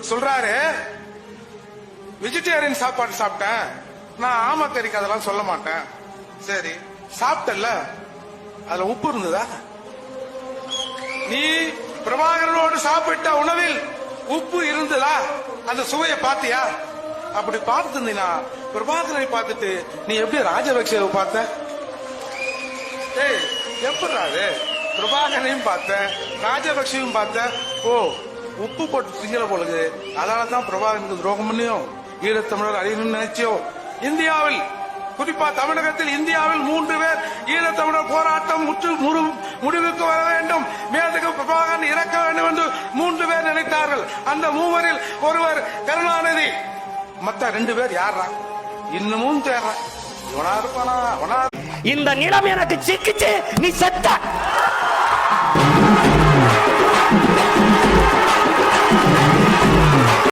சொல்றாரு வெஜிடேரியன் சாப்பாடு சாப்பிட்டேன். நான் ஆமக்கறிக்கு அதெல்லாம் சொல்ல மாட்டேன். சரி சாப்பிட்டல்ல. அதுல உப்பு இருந்ததா? நீ பிரபாகரனோடு சாப்பிட்ட உணவில் உப்பு இருந்ததா? அந்த சுவையை பார்த்தியா? அப்படி பார்த்திருந்தீனா பிரபாகரனை பார்த்துட்டு நீ எப்படி ராஜபக்சேவை பார்த்த? ஏய் எப்படி பிரபாகரனையும் பார்த்த ராஜபக்சையும் பார்த்த? ஓ உப்பு போட்டு திங்கல பொழுது அதனாலதான் பிரபாகரனுக்கு துரோகம் பண்ணியும் ஈழத்தமிழர் அழியணும்னு நினைச்சியோ? இந்தியாவில் குறிப்பா தமிழகத்தில் இந்தியாவில் மூன்று பேர் ஈழத்தமிழர் போராட்டம் முற்று முடிவுக்கு வர வேண்டும். மேதகு பிரபாகரன் இறக்க வேண்டும் என்று மூன்று பேர் நினைத்தார்கள். அந்த மூவரில் ஒருவர் கருணாநிதி. மத்த ரெண்டு பேர் யாரா இன்னமும் தேர்றான் இந்த நிலம் எனக்கு சிக்கிச்சு நீ செத்த.